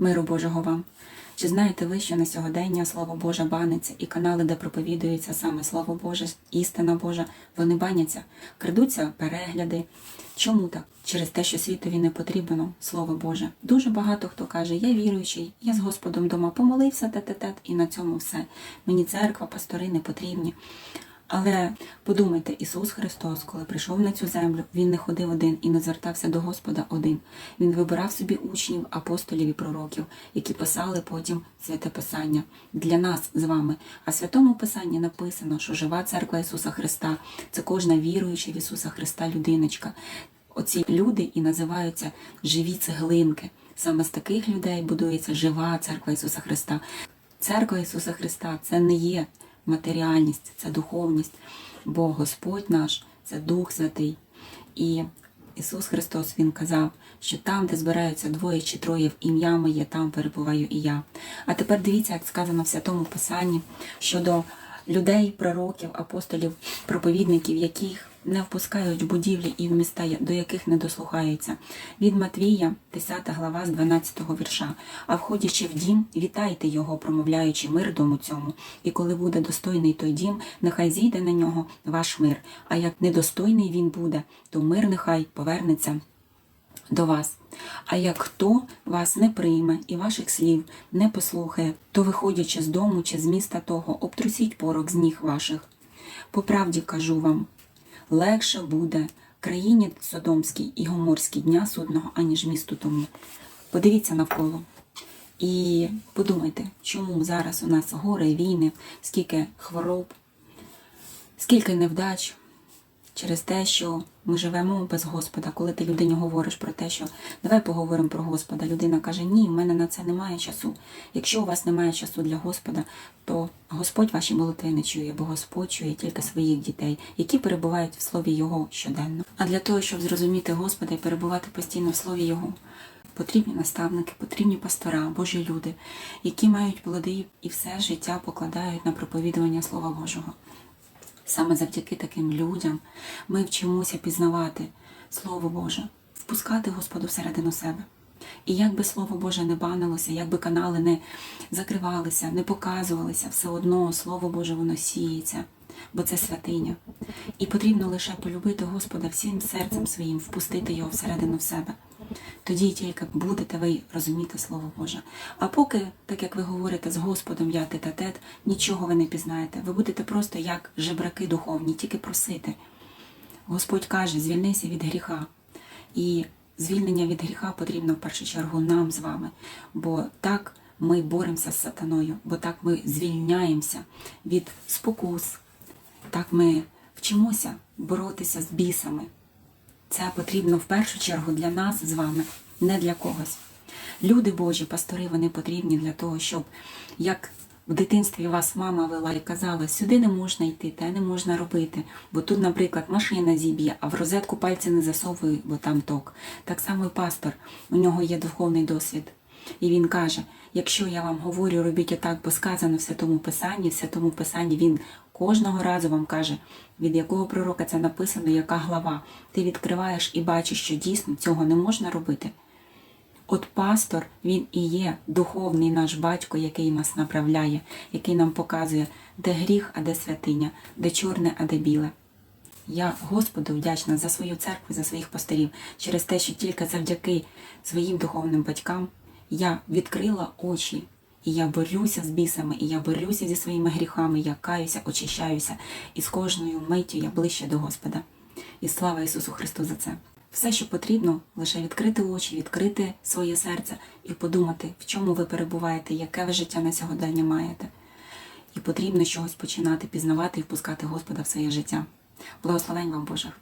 Миру Божого вам. Чи знаєте ви, що на сьогодення Слово Боже баниться і канали, де проповідується саме Слово Боже, істина Божа, вони баняться, крадуться перегляди. Чому так? Через те, що світові не потрібно Слово Боже. Дуже багато хто каже, я віруючий, я з Господом дома помолився, тет-тет, і на цьому все. Мені церква, пастори не потрібні. Але подумайте, Ісус Христос, коли прийшов на цю землю, Він не ходив один і не звертався до Господа один. Він вибирав собі учнів, апостолів і пророків, які писали потім святе Писання для нас з вами. А в святому Писанні написано, що жива церква Ісуса Христа це кожна віруюча в Ісуса Христа людиночка. Оці люди і називаються живі цеглинки. Саме з таких людей будується жива церква Ісуса Христа. Церква Ісуса Христа це не є матеріальність, це духовність, бо Господь наш це Дух Святий. І Ісус Христос Він казав, що там, де збираються двоє чи троє в ім'я моє, там перебуваю і я. А тепер дивіться, як сказано в Святому Писанні щодо людей, пророків, апостолів, проповідників, яких не впускають в будівлі і в міста, до яких не дослухаються. Від Матвія, 10 глава з 12 вірша. А входячи в дім, вітайте його, промовляючи мир дому цьому. І коли буде достойний той дім, нехай зійде на нього ваш мир. А як недостойний він буде, то мир нехай повернеться до вас. А як хто вас не прийме і ваших слів не послухає, то виходячи з дому чи з міста того, обтрусіть порок з ніг ваших. По правді кажу вам, легше буде країні Содомській і Гоморській дня судного, аніж місту тому. Подивіться навколо. І подумайте, чому зараз у нас гори, війни, скільки хвороб, скільки невдач через те, що ми живемо без Господа. Коли ти людині говориш про те, що давай поговоримо про Господа, людина каже, ні, в мене на це немає часу. Якщо у вас немає часу для Господа, то Господь ваші молитви не чує, бо Господь чує тільки своїх дітей, які перебувають в слові Його щоденно. А для того, щоб зрозуміти Господа і перебувати постійно в слові Його. Потрібні наставники, потрібні пастора, Божі люди, які мають плоди і все життя покладають на проповідування Слова Божого. Саме завдяки таким людям ми вчимося пізнавати Слово Боже, впускати Господу всередину себе. І як би Слово Боже не банилося, як би канали не закривалися, не показувалися, все одно Слово Боже воно сіється, бо це святиня. І потрібно лише полюбити Господа всім серцем своїм, впустити його всередину в себе. Тоді тільки будете ви розуміти Слово Боже. А поки, так як ви говорите з Господом, я тет тет нічого ви не пізнаєте. Ви будете просто як жебраки духовні, тільки просити. Господь каже, звільнися від гріха. І звільнення від гріха потрібно в першу чергу нам з вами. Бо так ми боремося з сатаною, бо так ми звільняємося від спокус, так ми вчимося боротися з бісами. Це потрібно в першу чергу для нас з вами, не для когось. Люди Божі, пастори, вони потрібні для того, щоб як в дитинстві вас мама вела і казала, сюди не можна йти, те не можна робити, бо тут, наприклад, машина зіб'є, а в розетку пальці не засовує, бо там ток. Так само і пастор, у нього є духовний досвід. І він каже: якщо я вам говорю, робіть отак, бо сказано в святому писанні, в святому писанні він кожного разу вам каже, від якого пророка це написано, яка глава. Ти відкриваєш і бачиш, що дійсно цього не можна робити. От пастор, він і є духовний наш батько, який нас направляє, який нам показує, де гріх, а де святиня, де чорне, а де біле. Я Господу вдячна за свою церкву, за своїх пасторів, через те, що тільки завдяки своїм духовним батькам я відкрила очі, і я борюся з бісами, і я борюся зі своїми гріхами, я каюся, очищаюся, і з кожною миттю я ближче до Господа. І слава Ісусу Христу за це. Все, що потрібно, лише відкрити очі, відкрити своє серце і подумати, в чому ви перебуваєте, яке ви життя на сьогодення маєте. І потрібно чогось починати пізнавати і впускати Господа в своє життя. Благословень вам Божих!